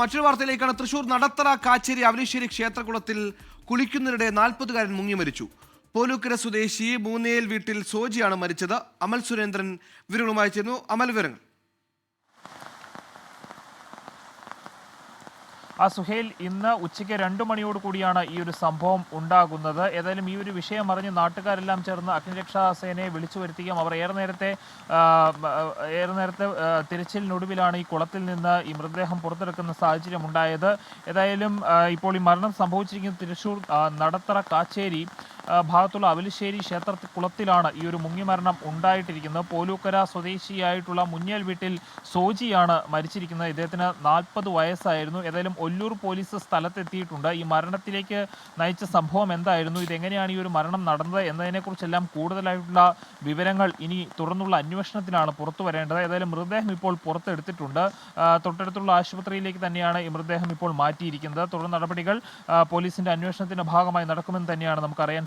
മറ്റൊരു വാർത്തയിലേക്കാണ്. തൃശൂർ നടത്തറ കാച്ചേരി അവലിശ്ശേരി ക്ഷേത്രകുളത്തിൽ കുളിക്കുന്നതിനിടെ നാൽപ്പതുകാരൻ മുങ്ങി മരിച്ചു. പോലൂക്കര സ്വദേശി മൂന്നേൽ വീട്ടിൽ സോജിയാണ് മരിച്ചത്. അമൽ സുരേന്ദ്രൻ വിവരങ്ങളുമായി ചേർന്നു അമൽ വിവരങ്ങൾ. ആ സുഹേൽ ഇന്ന് ഉച്ചയ്ക്ക് രണ്ടു മണിയോട് കൂടിയാണ് ഈ ഒരു സംഭവം ഉണ്ടാകുന്നത്. ഏതായാലും ഈ ഒരു വിഷയം അറിഞ്ഞ് നാട്ടുകാരെല്ലാം ചേർന്ന് അഗ്നിരക്ഷാ സേനയെ വിളിച്ചു വരുത്തുകയും അവർ ഏറെ നേരത്തെ ഏറെ നേരത്തെ തിരച്ചിലിനൊടുവിലാണ് ഈ കുളത്തിൽ നിന്ന് ഈ മൃതദേഹം പുറത്തെടുക്കുന്ന സാഹചര്യം ഉണ്ടായത്. ഏതായാലും ഇപ്പോൾ ഈ മരണം സംഭവിച്ചിരിക്കുന്ന തൃശൂർ ആ, നടത്തറ കാച്ചേരി ഭാഗത്തുള്ള അവലിശ്ശേരി ക്ഷേത്ര കുളത്തിലാണ് ഈ ഒരു മുങ്ങിമരണം ഉണ്ടായിട്ടിരിക്കുന്നത്. പോലൂക്കര സ്വദേശിയായിട്ടുള്ള മുന്നൽ വീട്ടിൽ സോജിയാണ് മരിച്ചിരിക്കുന്നത്. ഇദ്ദേഹത്തിന് നാൽപ്പത് വയസ്സായിരുന്നു. ഏതായാലും ഒല്ലൂർ പോലീസ് സ്ഥലത്തെത്തിയിട്ടുണ്ട്. ഈ മരണത്തിലേക്ക് നയിച്ച സംഭവം എന്തായിരുന്നു? ഇതെങ്ങനെയാണ് ഈ ഒരു മരണം നടന്നത്? എന്നതിനെക്കുറിച്ചെല്ലാം കൂടുതലായിട്ടുള്ള വിവരങ്ങൾ ഇനി തുടർന്നുള്ള അന്വേഷണത്തിലാണ് പുറത്തു വരേണ്ടത്. ഏതായാലും മൃതദേഹം ഇപ്പോൾ പുറത്തെടുത്തിട്ടുണ്ട്. തൊട്ടടുത്തുള്ള ആശുപത്രിയിലേക്ക് തന്നെയാണ് ഈ മൃതദേഹം ഇപ്പോൾ മാറ്റിയിരിക്കുന്നത്. തുടർ നടപടികൾ പോലീസിന്റെ അന്വേഷണത്തിന്റെ ഭാഗമായി നടക്കുമെന്ന് തന്നെയാണ് നമുക്ക് അറിയാൻ